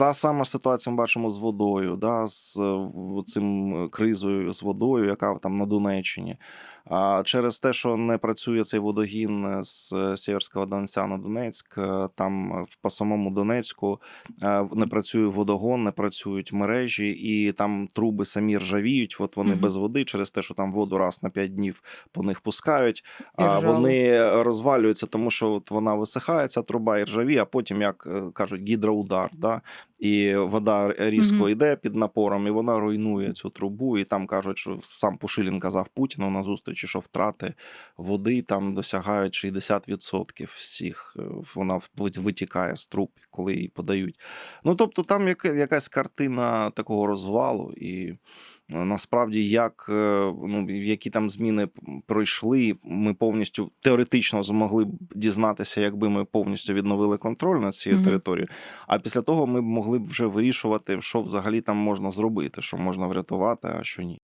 Та сама ситуація ми бачимо з водою, да, з е, цим е, кризою з водою, яка там на Донеччині. А через те, що не працює цей водогін з е, Сєверського Донця на Донецьк, там по самому Донецьку не працює водогон, не працюють мережі, і там труби самі ржавіють. От вони Мгм. без води, через те, що там воду раз на 5 днів по них пускають. А вони розвалюються, тому що от вона висихає, ця труба і ржаві, а потім, як кажуть, гідроудар. Да? І вода різко Мгм. йде під напором, і вона руйнує цю трубу. І там кажуть, що сам Пушилін казав Путіну на зустрічі, що втрати води там досягають 60% всіх. е, Вона ви- витікає з труб, коли її подають. Ну тобто, там яка- якась картина такого розвалу, і насправді, як е, ну, які там зміни пройшли, ми повністю теоретично змогли б дізнатися, якби ми повністю відновили контроль над цією Мгм. територією. А після того ми б могли б вже вирішувати, що взагалі там можна зробити, що можна врятувати, а що ні.